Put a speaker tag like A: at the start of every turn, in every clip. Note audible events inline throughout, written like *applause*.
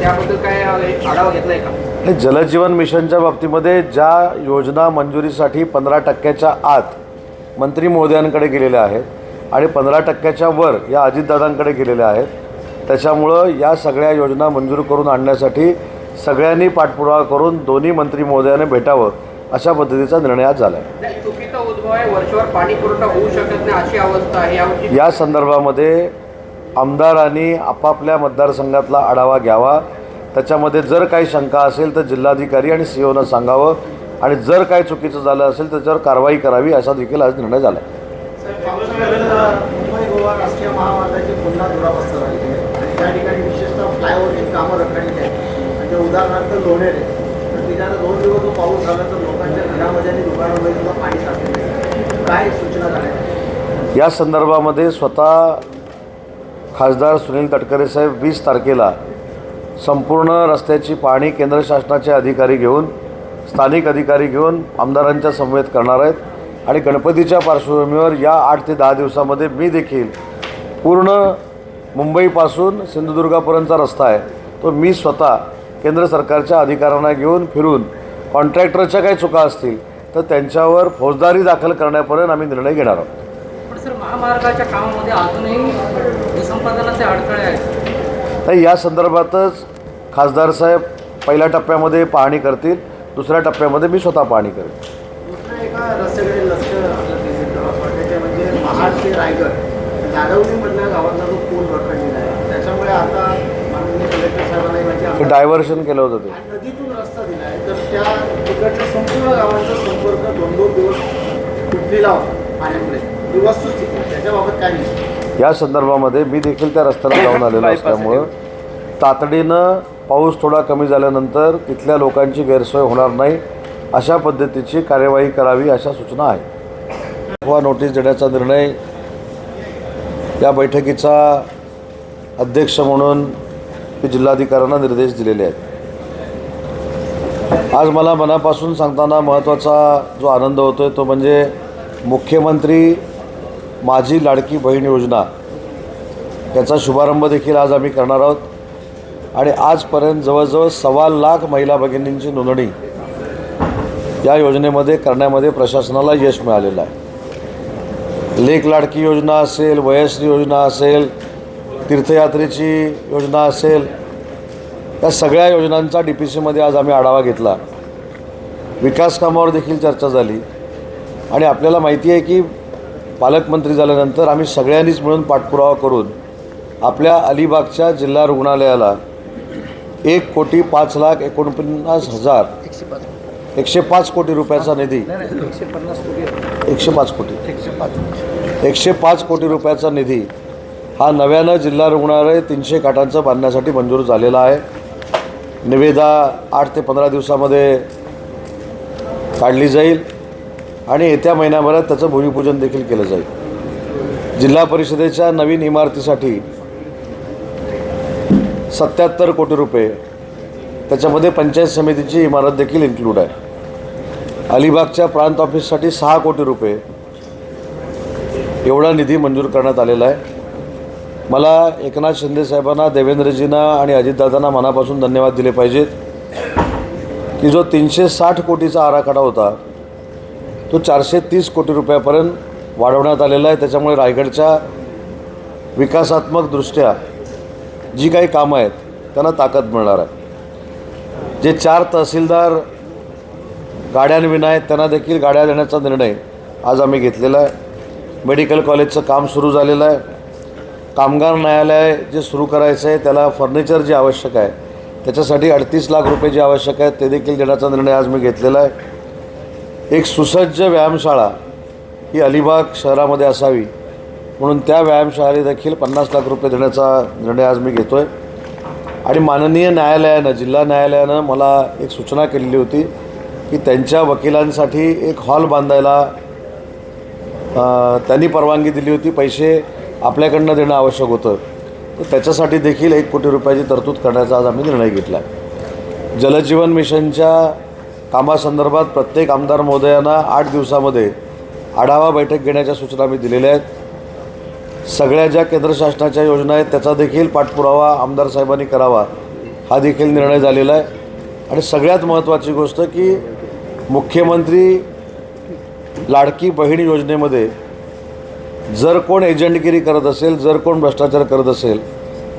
A: त्याबद्दल काय आढावा घेतलाय का?
B: जलजीवन मिशनच्या बाबतीमध्ये ज्या योजना मंजुरीसाठी पंधरा टक्क्याच्या आत मंत्री महोदयांकडे गेलेल्या आहेत आणि पंधरा टक्क्याच्या वर या अजितदादांकडे गेलेल्या आहेत त्याच्यामुळं या सगळ्या योजना मंजूर करून आणण्यासाठी सगळ्यांनी पाठपुरावा करून दोन्ही मंत्री महोदयाने भेटावं अशा पद्धतीचा निर्णय आज झाला आहे. या संदर्भामध्ये आमदारांनी आपापल्या मतदारसंघातला आढावा घ्यावा. त्याच्यामध्ये जर काही शंका असेल तर जिल्हाधिकारी आणि सी ओनं सांगावं आणि जर काही चुकीचं झालं असेल त्याच्यावर कारवाई करावी असा देखील आज निर्णय झाला
C: म्हणजे झाला काय
B: या संदर्भामध्ये स्वतः खासदार सुनील तटकरे साहेब वीस तारखेला संपूर्ण रस्त्याची पाहणी केंद्र शासनाचे अधिकारी घेऊन स्थानिक अधिकारी घेऊन आमदारांच्या समवेत करणार आहेत. आणि गणपतीच्या पार्श्वभूमीवर या आठ ते दहा दिवसामध्ये मी देखील पूर्ण मुंबईपासून सिंधुदुर्गापर्यंतचा रस्ता आहे. तो मी स्वतः केंद्र सरकारच्या अधिकाऱ्यांना घेऊन फिरून कॉन्ट्रॅक्टरच्या काही चुका असतील तर त्यांच्यावर फौजदारी दाखल करण्यापर्यंत आम्ही निर्णय घेणार आहोत.
D: सर महामार्गाच्या कामामध्ये अजूनही भूसंपादनाचे अडथळे आहेत.
B: तर या संदर्भातच खासदार साहेब पहिल्या टप्प्यामध्ये पाहणी करतील दुसऱ्या टप्प्यामध्ये मी स्वतः पाहणी करेन.
C: ते म्हणजे
B: डायव्हर्शन केलं होतं ते.
C: आणि नदीतून रस्ता दिला आहे तर त्या तिकडच्या संपूर्ण गावांचा संपर्क दोन दोन दिवस तुटलेला होता पाण्यामुळे. ही वस्तुस्थिती आहे. त्याच्याबाबत काय नाही
B: या संदर्भामध्ये मी देखील त्या रस्त्याला जाऊन *coughs* आलेलो असल्यामुळं तातडीनं पाऊस थोडा कमी झाल्यानंतर तिथल्या लोकांची गैरसोय होणार नाही अशा पद्धतीची कार्यवाही करावी अशा सूचना आहेत. वा नोटीस देण्याचा निर्णय या बैठकीचा अध्यक्ष म्हणून मी जिल्हाधिकाऱ्यांना निर्देश दिलेले आहेत. आज मला मनापासून सांगताना महत्त्वाचा जो आनंद होतो आहे तो म्हणजे मुख्यमंत्री माझी लाडकी बहीण योजना. याचा शुभारंभ देखील आज आम्ही करणार आहोत. आणि आजपर्यंत जवळजवळ सव्वा लाख महिला भगिनींची नोंदणी या योजनेमध्ये करण्यामध्ये प्रशासनाला यश मिळालेलं आहे. लेख लाडकी योजना असेल वयश्री योजना असेल तीर्थयात्रेची योजना असेल या सगळ्या योजनांचा डी पी सीमध्ये आज आम्ही आढावा घेतला. विकास कामावर देखील चर्चा झाली. आणि आपल्याला माहिती आहे की पालकमंत्री झाल्यानंतर आम्ही सगळ्यांनीच मिळून पाठपुरावा करून आपल्या अलिबागच्या जिल्हा रुग्णालयाला एक कोटी पाच लाख एकोणपन्नास हजार एकशे पाच कोटी रुपयाचा निधी.
D: एकशे
B: पाच कोटी. एकशे पाच. एकशे पाच कोटी रुपयाचा निधी हा नव्यानं जिल्हा रुग्णालय तीनशे खाटांचं बांधण्यासाठी मंजूर झालेला आहे. निविदा आठ ते पंधरा दिवसामध्ये काढली जाईल. आणि येत्या महिन्याभरात त्याचं भूमिपूजन देखील केलं जाईल. जिल्हा परिषदेच्या नवीन इमारतीसाठी सत्याहत्तर कोटी रुपये त्याच्यामध्ये पंचायत समितीची इमारत देखील इन्क्लूड आहे. अलिबागच्या प्रांत ऑफिससाठी सहा कोटी रुपये एवढा निधी मंजूर करण्यात आलेला आहे. मला एकनाथ शिंदे साहेबांना देवेंद्रजींना आणि अजितदादांना मनापासून धन्यवाद दिले पाहिजेत की जो तीनशे साठ कोटीचा आराखडा होता तो चारशे तीस कोटी रुपयापर्यंत वाढवण्यात आलेला आहे. त्याच्यामुळे रायगडच्या विकासात्मकदृष्ट्या जी काही कामं आहेत त्यांना ताकद मिळणार आहे. जे चार तहसीलदार गाड्यांविना आहेत त्यांना देखील गाड्या देण्याचा निर्णय आज आम्ही घेतलेला आहे. मेडिकल कॉलेजचं काम सुरू झालेलं आहे. कामगार न्यायालय जे सुरू करायचं आहे त्याला फर्निचर जे आवश्यक आहे त्याच्यासाठी अडतीस लाख रुपये जे आवश्यक आहेत ते देखील देण्याचा निर्णय आज मी घेतलेला आहे. एक सुसज्ज व्यायामशाळा ही अलिबाग शहरामध्ये असावी. म्हणून त्या व्यायामशाळेला देखील पन्नास लाख रुपये देण्याचा निर्णय आज मी घेतो आहे आणि माननीय न्यायालयानं जिल्हा न्यायालयानं मला एक सूचना केलेली होती की त्यांच्या वकिलांसाठी एक हॉल बांधायला त्यांनी परवानगी दिली होती. पैसे आपल्याकडनं देणं आवश्यक होतं. तर त्याच्यासाठी देखील एक कोटी रुपयाची तरतूद करण्याचा आज आम्ही निर्णय घेतला. आहे जलजीवन मिशनच्या कामासंदर्भात प्रत्येक आमदार महोदयांना आठ दिवसामध्ये आढावा बैठक घेण्याच्या सूचना मी दिलेल्या आहेत. सगळ्या ज्या केंद्र शासनाच्या योजना आहेत त्याचा देखील पाठपुरावा आमदार साहेबांनी करावा हा देखील निर्णय झालेला आहे. आणि सगळ्यात महत्त्वाची गोष्ट की मुख्यमंत्री लाडकी बहीण योजनेमध्ये जर कोण एजंटगिरी करत असेल जर कोण भ्रष्टाचार करत असेल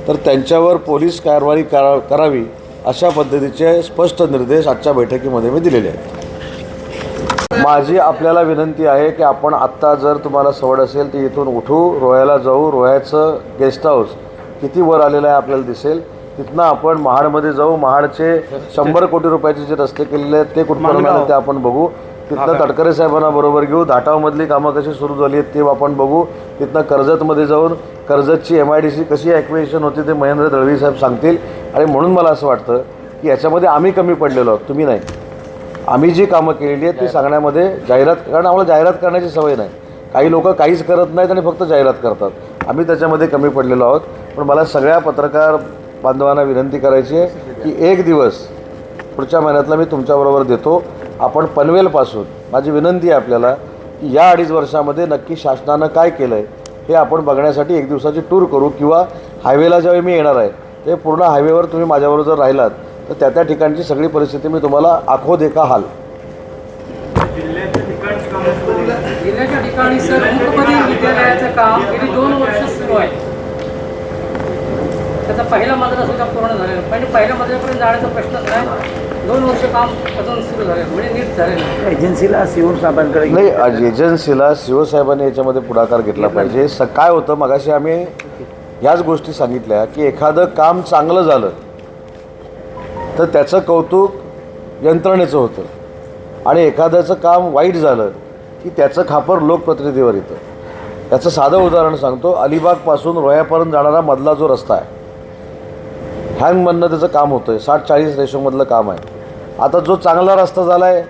B: तर त्यांच्यावर पोलीस कारवाई करा करावी. अशा पद्धतीचे स्पष्ट निर्देश आजच्या बैठकीमध्ये मी दिलेले आहेत. माझी आपल्याला विनंती आहे की आपण आत्ता जर तुम्हाला सवड असेल तर इथून उठू रोह्याला जाऊ रोह्याचं गेस्ट हाऊस किती वर आलेलं आहे आपल्याला दिसेल. तिथनं आपण महाडमध्ये जाऊ महाडचे शंभर कोटी रुपयाचे जे रस्ते केलेले आहेत ते कुठपर्यंत ते आपण बघू. तिथनं तटकरे साहेबांना बरोबर घेऊ धाटावमधली कामं कशी सुरू झाली आहेत ते आपण बघू. तिथनं कर्जतमध्ये जाऊन कर्जतची एम आय डी सी कशी ॲक्विएशन होती ते महेंद्र दळवी साहेब सांगतील. आणि म्हणून मला असं वाटतं की याच्यामध्ये आम्ही कमी पडलेलो आहोत तुम्ही नाही. आम्ही जी कामं केलेली आहेत ती सांगण्यामध्ये जाहिरात कारण आम्हाला जाहिरात करण्याची सवय नाही. काही लोक काहीच करत नाहीत आणि फक्त जाहिरात करतात. आम्ही त्याच्यामध्ये कमी पडलेलो आहोत. पण मला सगळ्या पत्रकार बांधवांना विनंती करायची आहे की एक दिवस पुढच्या महिन्यातला मी तुमच्याबरोबर देतो. आपण पनवेलपासून माझी विनंती आहे आपल्याला की या अडीच वर्षामध्ये नक्की शासनानं काय केलं आहे हे आपण बघण्यासाठी एक दिवसाची टूर करू किंवा हायवेला ज्यावेळी मी येणार आहे ते पूर्ण हायवेवर तुम्ही माझ्याबरोबर जर राहिलात तर त्या त्या ठिकाणची सगळी परिस्थिती मी तुम्हाला आखो देखा हाल.
D: जिल्ह्याच्या ठिकाणी सर विद्यालयाचं काम गेली दोन वर्ष सुरू आहे? त्याचा पहिला मजला सुद्धा पूर्ण झालेला. म्हणजे पहिल्या मजल्यापर्यंत जाण्याचा प्रश्नच नाही. दोन वर्ष काम अजून सुरू झालेलं म्हणजे नीट झालेलं.
E: एजन्सीला शिवून साहेबांकडे
B: नाही आज एजन्सीला शिवसाहेबांनी याच्यामध्ये पुढाकार घेतला पाहिजे. स काय होतं मगाशी आम्ही ह्याच गोष्टी सांगितल्या की एखादं काम चांगलं झालं तर त्याचं कौतुक यंत्रणेचं होतं. आणि एखाद्याचं काम वाईट झालं की त्याचं खापर लोकप्रतिनिधीवर येतं. त्याचं साधं उदाहरण सांगतो. अलिबागपासून रोह्यापर्यंत जाणारा मधला जो रस्ता आहे हँगमधनं त्याचं काम होतं आहे साठ चाळीस रेशोमधलं काम आहे. आता जो चांगला रस्ता झाला आहे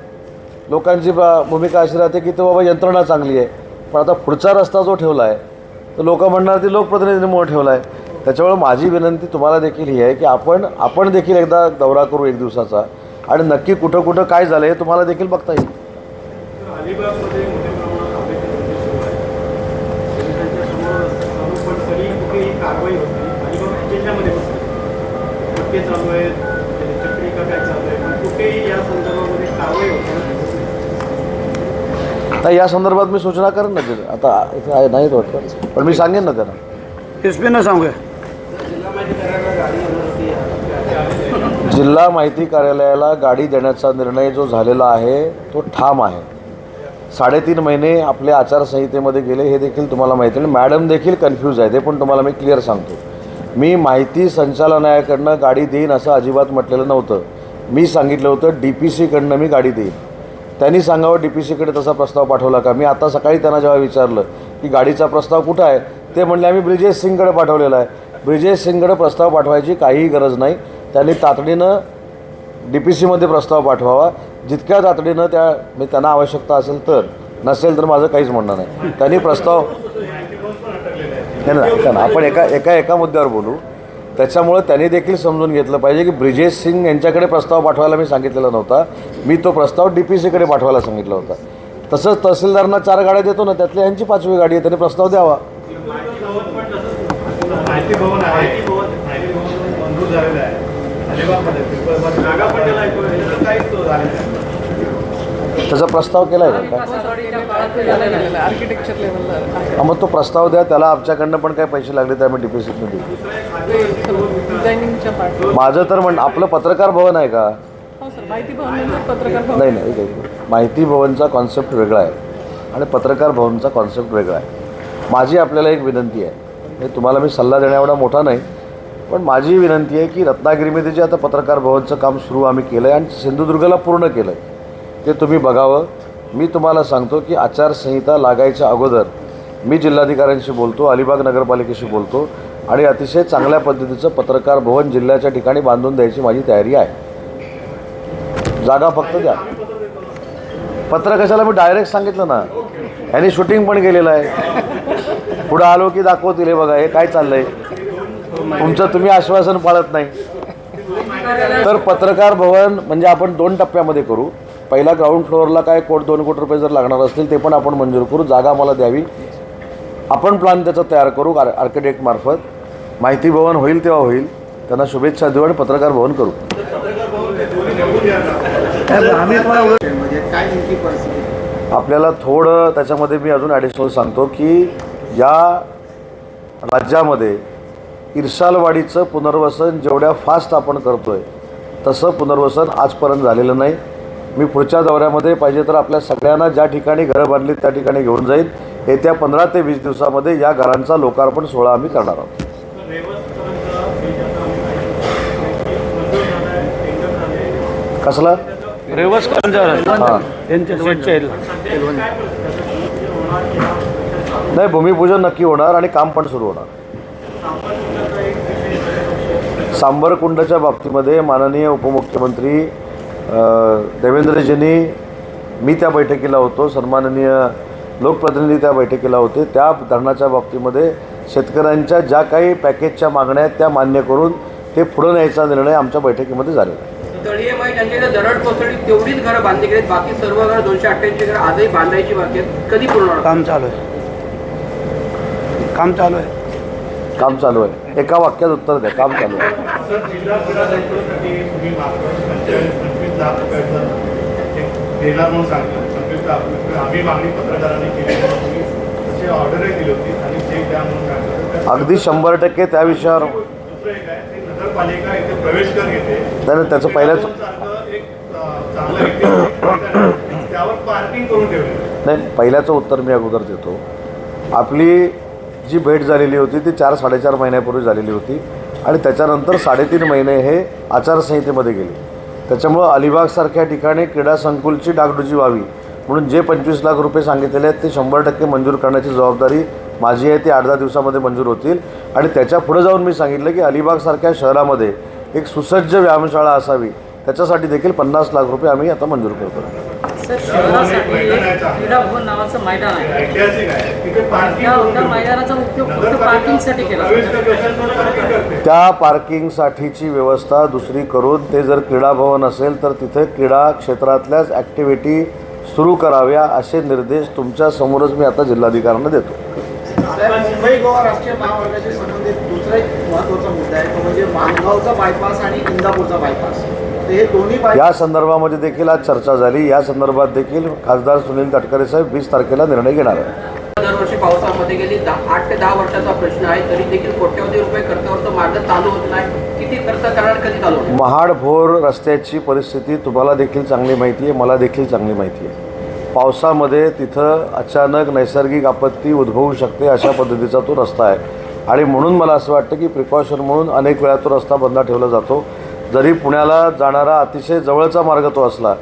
B: लोकांची भूमिका अशी राहते की तो बाबा यंत्रणा चांगली आहे. पण आता पुढचा रस्ता जो ठेवला आहे तर लोक म्हणणार ती लोकप्रतिनिधीमुळे ठेवला आहे त्याच्यामुळे माझी विनंती तुम्हाला देखील ही आहे की आपण आपण देखील एकदा दौरा करू एक दिवसाचा. आणि नक्की कुठं कुठं काय झालं हे तुम्हाला देखील बघता येईल
F: अलिबागमध्ये मोठ्या प्रमाणात अवैध धंदे सुरू आहे त्यांच्यासमोर चालू पण तरी कुठेही कारवाई होत नाही अलिबाग जिल्ह्यामध्ये बसते पट्टे चालू आहेत चक्री का काय चालू आहे? पण कुठेही या संदर्भामध्ये कारवाई
B: आता या संदर्भात मी सूचना करेन ना ते आता इथे आहे नाहीत वाटतं. पण मी सांगेन ना त्यांना.
E: एस पीनं सांगूया.
B: जिल्हा माहिती कार्यालयाला गाडी देण्याचा निर्णय जो झालेला आहे तो ठाम आहे. साडेतीन महिने आपल्या आचारसंहितेमध्ये गेले हे देखील तुम्हाला माहिती आहे. मॅडम देखील कन्फ्यूज आहे ते पण तुम्हाला मी क्लिअर सांगतो. मी माहिती संचालनालयाकडनं गाडी देईन असं अजिबात म्हटलेलं नव्हतं. मी सांगितलं होतं डी पी सीकडनं मी गाडी देईन. त्यांनी सांगावं डी पी सीकडे तसा प्रस्ताव पाठवला का? मी आता सकाळी त्यांना जेव्हा विचारलं की गाडीचा प्रस्ताव कुठं आहे? ते म्हणले आम्ही ब्रिजेश सिंगकडे पाठवलेला आहे. ब्रिजेश सिंगकडे प्रस्ताव पाठवायची काहीही गरज नाही. त्यांनी तातडीनं डी पी सीमध्ये प्रस्ताव पाठवावा. जितक्या तातडीनं त्या मी त्यांना आवश्यकता असेल तर. नसेल तर माझं काहीच म्हणणं नाही. त्यांनी प्रस्ताव नाही नाही, ऐका ना आपण एका एका एका मुद्द्यावर बोलू. त्याच्यामुळं त्यांनी देखील समजून घेतलं पाहिजे की ब्रिजेश सिंग यांच्याकडे प्रस्ताव पाठवायला मी सांगितलेला नव्हता. मी तो प्रस्ताव डी पी सीकडे पाठवायला सांगितला होता. तसंच तहसीलदारांना चार गाड्या देतो ना त्यातली यांची पाचवी गाडी आहे त्यांनी प्रस्ताव द्यावा.
F: माहिती भवन आहे. त्याचं
B: प्रस्ताव केला आहे का हा, मग तो प्रस्ताव द्या त्याला आमच्याकडनं पण काही पैसे लागले तर आम्ही डी पी सीतनं देऊ माझं तर म्हण आपलं पत्रकार भवन आहे का?
G: हो सर माहिती भवन नंतर पत्रकार भवन.
B: नाही नाही. माहिती भवनचा कॉन्सेप्ट वेगळा आहे आणि पत्रकार भवनचा कॉन्सेप्ट वेगळा आहे. माझी आपल्याला एक विनंती आहे. म्हणजे तुम्हाला मी सल्ला देण्याएवढा मोठा नाही पण माझी विनंती आहे की रत्नागिरीमध्ये जे आता पत्रकार भवनचं काम सुरू आम्ही केलं आहे आणि सिंधुदुर्गला पूर्ण केलं आहे ते तुम्ही बघावं. मी तुम्हाला सांगतो की आचारसंहिता लागायच्या अगोदर मी जिल्हाधिकाऱ्यांशी बोलतो अलिबाग नगरपालिकेशी बोलतो आणि अतिशय चांगल्या पद्धतीचं पत्रकार भवन जिल्ह्याच्या ठिकाणी बांधून द्यायची माझी तयारी आहे. जागा फक्त द्या. पत्र कशाला मी डायरेक्ट सांगितलं ना? यांनी शूटिंग पण केलेलं आहे. पुढं आलो की दाखवतील हे बघा हे काय चाललंय? तुमचं तुम्ही आश्वासन पाळत नाही. तर पत्रकार भवन म्हणजे आपण दोन टप्प्यामध्ये करू. पहिला ग्राउंड फ्लोअरला काय कोट दोन कोटी रुपये जर लागणार असतील ते पण आपण मंजूर करू. जागा मला द्यावी. आपण प्लॅन त्याचा तयार करू आर आर्किटेक्टमार्फत माहिती भवन होईल तेव्हा होईल. त्यांना शुभेच्छा देऊ आणि पत्रकार भवन करू. आपल्याला थोडं त्याच्यामध्ये मी अजून ॲडिशनल सांगतो की या राज्यामध्ये इरसालवाडीचं पुनर्वसन जेवढ्या फास्ट आपण करतो आहे तसं पुनर्वसन आजपर्यंत झालेलं नाही. मी पुढच्या दौऱ्यामध्ये पाहिजे तर आपल्या सगळ्यांना ज्या ठिकाणी घरं बांधली त्या ठिकाणी घेऊन जाईल. येत्या पंधरा ते वीस दिवसामध्ये या घरांचा लोकार्पण सोहळा आम्ही करणार आहोत. कसला?
E: रेवस
B: नाही भूमिपूजन नक्की होणार आणि काम पण सुरू होणार. सांबरकुंडच्या बाबतीमध्ये माननीय उपमुख्यमंत्री देवेंद्रजींनी मी त्या बैठकीला होतो सन्माननीय लोकप्रतिनिधी त्या बैठकीला होते. त्या धरणाच्या बाबतीमध्ये शेतकऱ्यांच्या ज्या काही पॅकेजच्या मागण्या आहेत त्या मान्य करून ते पुढं न्यायचा निर्णय आमच्या बैठकीमध्ये झालेला आहे.
A: तळीय माई ज्यांच्या इथे दरड कोसळली तेवढीच घरं बांधली गेलीत. बाकी सर्व घरं दोनशे अठ्ठ्याऐंशी घरं आजही बांधायची बाकी आहेत. कधी पूर्ण होणार?
E: काम चालू आहे. काम चालू आहे.
B: काम चालू आहे. एका वाक्यात उत्तर द्या काम चालू आहे.
F: सर जिल्हा क्रीडा संकुलासाठी तुम्ही मागच्या पंचेचाळीस पंचवीस एक देणार म्हणून सांगितलं पंचवीस लाख आम्ही मागणी पत्रकारांनी केली होती. तुम्ही तशी ऑर्डरही दिली होती आणि चेक द्या म्हणून सांगितलं
B: अगदी शंभर टक्के त्या विषयावर
F: दुसरं एक आहे ते नगरपालिका इथे प्रवेश कर घेते
B: नाही, त्याचं पहिल्याच
F: एक चांगलं त्यावर पार्किंग करून ठेवलेलं
B: नाही पहिल्याचं उत्तर मी अगोदर देतो आपली जी भेट झालेली होती ती चार साडेचार महिन्यापूर्वी झालेली होती आणि त्याच्यानंतर साडेतीन महिने हे आचारसंहितेमध्ये गेले त्याच्यामुळं अलिबागसारख्या ठिकाणी क्रीडा संकुलची डागडुजी व्हावी म्हणून जे पंचवीस लाख रुपये सांगितलेले आहेत ते शंभर टक्के मंजूर करण्याची जबाबदारी माझी आहे ती आठ दहा दिवसामध्ये मंजूर होतील. आणि त्याच्या पुढे जाऊन मी सांगितलं की अलिबागसारख्या शहरामध्ये एक सुसज्ज व्यायामशाळा असावी त्याच्यासाठी देखील पन्नास लाख रुपये आम्ही आता मंजूर करतो.
D: सर शहरासाठी एक क्रीडा भवन नावाचं मैदान आहे. त्या. मैदानाचा उपयोग फक्त पार्किंगसाठी केला.
B: त्या पार्किंगसाठीची व्यवस्था दुसरी करून ते जर क्रीडा भवन असेल तर तिथे क्रीडा क्षेत्रातल्याच ॲक्टिव्हिटी सुरू कराव्या असे निर्देश तुमच्या समोरच मी आता जिल्हाधिकाऱ्यांना देतो.
C: साहेब, मुंबई गोवा राष्ट्रीय महामार्गाशी संबंधित दुसरा एक महत्त्वाचा मुद्दा आहे तो म्हणजे माणगावचा बायपास आणि इंदापूरचा बायपास हे दोन्ही
B: या संदर्भामध्ये देखील आज चर्चा झाली. या संदर्भात देखील खासदार सुनील तटकरे साहेब वीस तारखेला निर्णय घेणार आहे
A: दरवर्षी पावसामध्ये गेली आठ ते दहा वर्षाचा प्रश्न आहे. तरी देखील कोट्यवधी रुपये खर्चावर मार्ग चालू होत नाही. किती खर्च करणार कधी चालू होणार?
B: महाड भोर रस्त्याची परिस्थिती तुम्हाला देखील चांगली माहिती आहे मला देखील चांगली माहिती आहे पावसामध्ये तिथं अचानक नैसर्गिक आपत्ती उद्भवू शकते अशा पद्धतीचा तो रस्ता आहे. आणि म्हणून मला असं वाटतं की प्रिकॉशन म्हणून अनेक वेळा तो रस्ता बंद ठेवला जातो. जरी पुण्याला जाणारा अतिशय जवळचा मार्ग तो असला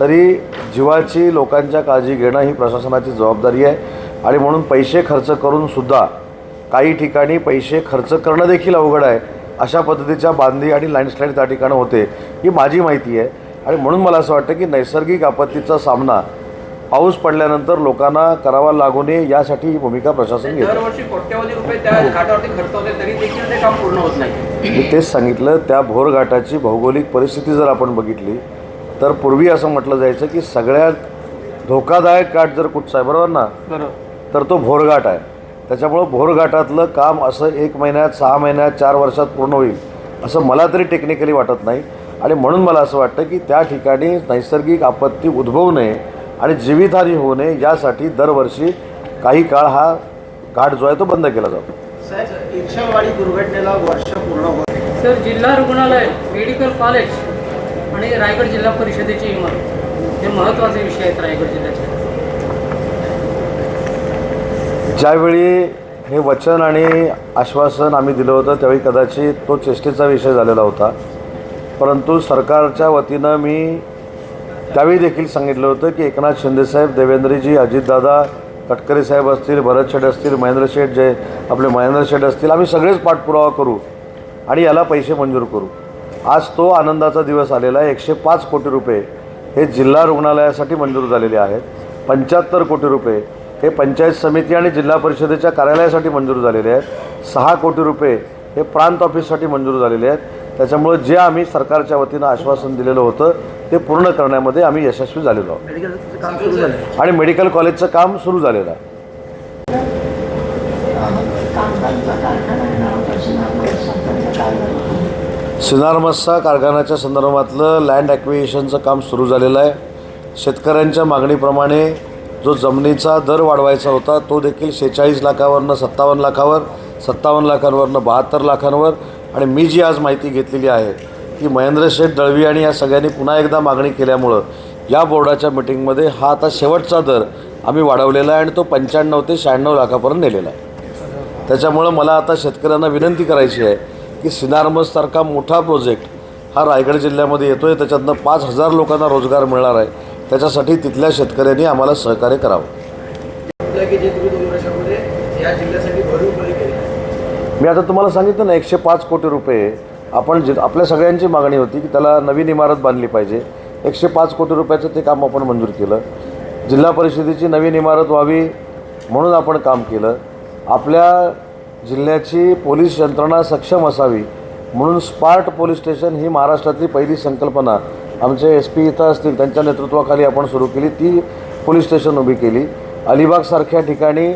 B: तरी जीवाची लोकांच्या काळजी घेणं ही प्रशासनाची जबाबदारी आहे. आणि म्हणून पैसे खर्च करूनसुद्धा काही ठिकाणी पैसे खर्च करणं देखील अवघड आहे. अशा पद्धतीच्या बांधी आणि लँडस्लाईड त्या ठिकाणी होते ही माझी माहिती आहे. आणि म्हणून मला असं वाटतं की नैसर्गिक आपत्तीचा सामना पाऊस पडल्यानंतर लोकांना करावा लागू नये यासाठी ही भूमिका प्रशासन घेतं. मी तेच सांगितलं त्या भोर घाटाची भौगोलिक परिस्थिती जर आपण बघितली तर पूर्वी असं म्हटलं जायचं की सगळ्यात धोकादायक घाट जर कुठचा आहे बरोबर ना? तर तो भोरघाट आहे. त्याच्यामुळं भोरघाटातलं काम असं एक महिन्यात सहा महिन्यात चार वर्षात पूर्ण होईल असं मला तरी टेक्निकली वाटत नाही. आणि म्हणून मला असं वाटतं की त्या ठिकाणी नैसर्गिक आपत्ती उद्भवू नये आणि जीवितहानी होऊ नये यासाठी दरवर्षी काही काळ हा घाट जो आहे तो बंद केला जातो.
C: दुर्घटनेला वर्ष पूर्ण होत.
D: सर जिल्हा रुग्णालय मेडिकल कॉलेज आणि रायगड जिल्हा परिषदेची इमारत. हे महत्त्वाचे विषय आहेत रायगड जिल्ह्याचे.
B: ज्यावेळी हे वचन आणि आश्वासन आम्ही दिलं होतं त्यावेळी कदाचित तो चेष्टेचा विषय झालेला होता. परंतु सरकारच्या वतीनं मी त्यावेळी देखील सांगितलं होतं की एकनाथ शिंदेसाहेब देवेंद्रजी अजितदादा तटकरे साहेब असतील भरत शेठ असतील महेंद्र शेठ जे आपले महेंद्र शेठ असतील आम्ही सगळेच पाठपुरावा करू आणि याला पैसे मंजूर करू. आज तो आनंदाचा दिवस आलेला आहे. एकशे पाच कोटी रुपये हे जिल्हा रुग्णालयासाठी मंजूर झालेले आहेत. पंच्याहत्तर कोटी रुपये हे पंचायत समिती आणि जिल्हा परिषदेच्या कार्यालयासाठी मंजूर झालेले आहेत. सहा कोटी रुपये हे प्रांत ऑफिससाठी मंजूर झालेले आहेत. त्याच्यामुळे जे आम्ही सरकारच्या वतीनं आश्वासन दिलेलं होतं ते पूर्ण करण्यामध्ये आम्ही यशस्वी झालेलो आहोत. आणि मेडिकल कॉलेजचं काम सुरू झालेलं आहे. सिनारमस्सा कारखान्याच्या संदर्भातलं लँड ॲक्विएशनचं काम सुरू झालेलं आहे. शेतकऱ्यांच्या मागणीप्रमाणे जो जमिनीचा दर वाढवायचा होता तो देखील शेहेचाळीस लाखावरनं सत्तावन्न लाखावर सत्तावन्न लाखांवरनं बहात्तर लाखांवर आणि मी जी आज माहिती घेतलेली आहे की महेंद्र शेठ दळवी आणि या सगळ्यांनी पुन्हा एकदा मागणी केल्यामुळं या बोर्डाच्या मिटिंगमध्ये हा आता शेवटचा दर आम्ही वाढवलेला आहे आणि तो पंच्याण्णव ते शहाण्णव लाखापर्यंत नेलेला आहे. त्याच्यामुळं मला आता शेतकऱ्यांना विनंती करायची आहे की सिनारमससारखा मोठा प्रोजेक्ट हा रायगड जिल्ह्यामध्ये येतो आहे त्याच्यातनं पाच हजार लोकांना रोजगार मिळणार आहे. त्याच्यासाठी तिथल्या शेतकऱ्यांनी आम्हाला सहकार्य करावं. मी आता तुम्हाला सांगितलं ना एकशे पाच कोटी रुपये आपण जि आपल्या सगळ्यांची मागणी होती की त्याला नवीन इमारत बांधली पाहिजे. एकशे पाच कोटी रुपयाचं ते काम आपण मंजूर केलं. जिल्हा परिषदेची नवीन इमारत व्हावी म्हणून आपण काम केलं. आपल्या जिल्ह्याची पोलीस यंत्रणा सक्षम असावी म्हणून स्मार्ट पोलीस स्टेशन ही महाराष्ट्रातली पहिली संकल्पना. आमचे एस पी इथं असतील त्यांच्या नेतृत्वाखाली आपण सुरू केली ती पोलीस स्टेशन उभी केली. अलिबागसारख्या ठिकाणी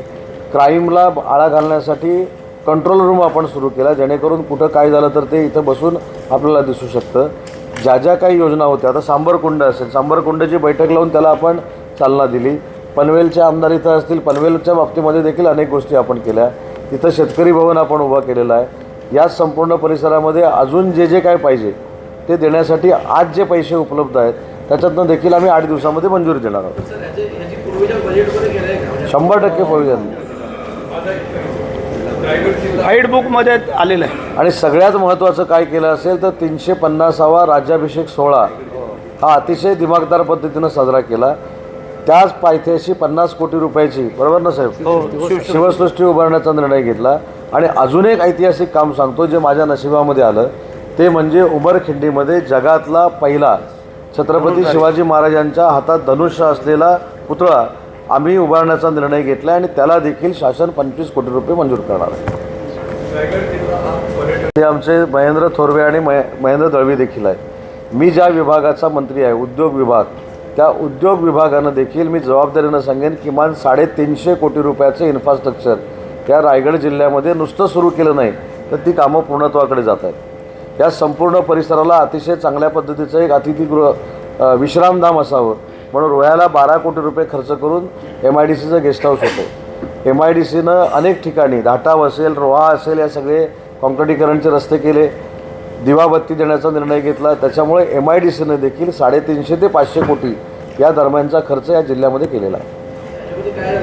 B: क्राईमला आळा घालण्यासाठी कंट्रोल रूम आपण सुरू केला. जेणेकरून कुठं काय झालं तर ते इथं बसून आपल्याला दिसू शकतं. ज्या ज्या काही योजना होत्या आता सांबरकुंड असेल. सांबरकुंडची बैठक लावून त्याला आपण चालना दिली. पनवेलचे आमदार इथं असतील. पनवेलच्या बाबतीमध्ये देखील अनेक गोष्टी आपण केल्या. तिथं शेतकरी भवन आपण उभा केलेलं आहे. या संपूर्ण परिसरामध्ये अजून जे जे काय पाहिजे ते देण्यासाठी आज जे पैसे उपलब्ध आहेत त्याच्यातनं देखील आम्ही आठ दिवसामध्ये मंजुरी देणार आहोत. शंभर टक्के प्रोव्हिजन
E: फाईट बुकमध्ये आलेलं आहे.
B: आणि सगळ्यात महत्त्वाचं काय केलं असेल तर तीनशे पन्नासावा राज्याभिषेक सोहळा हा अतिशय दिमागदार पद्धतीनं साजरा केला. त्याच पायथ्याशी पन्नास कोटी रुपयाची बरोबर ना साहेब? शिवसृष्टी उभारण्याचा निर्णय घेतला. आणि अजून एक ऐतिहासिक काम सांगतो जे माझ्या नशिबामध्ये आलं ते म्हणजे उमरखिंडीमध्ये जगातला पहिला छत्रपती शिवाजी महाराजांच्या हातात धनुष्य असलेला पुतळा आम्ही उभारण्याचा निर्णय घेतला आणि त्याला देखील शासन पंचवीस कोटी रुपये मंजूर करणार आहे. ते आमचे महेंद्र थोरवे आणि महे महेंद्र दळवी देखील आहे मी ज्या विभागाचा मंत्री आहे उद्योग विभाग त्या उद्योग विभागानं देखील मी जबाबदारीनं सांगेन किमान साडेतीनशे कोटी रुपयाचं इन्फ्रास्ट्रक्चर या रायगड जिल्ह्यामध्ये नुसतं सुरू केलं नाही तर ती कामं पूर्णत्वाकडे जात आहेत. या संपूर्ण परिसराला अतिशय चांगल्या पद्धतीचं एक अतिथीगृह विश्रामधाम असावं म्हणून रोह्याला बारा कोटी रुपये खर्च करून एम आय डी सीचं गेस्ट हाऊस होतं. एम आय डी सीनं अनेक ठिकाणी धाटाव असेल रोहा असेल या सगळे कॉन्क्रिटीकरणचे रस्ते केले. दिवाबत्ती देण्याचा निर्णय घेतला. त्याच्यामुळे एम आय डी सीनं देखील साडेतीनशे ते पाचशे कोटी या दरम्यानचा खर्च या जिल्ह्यामध्ये केलेला आहे.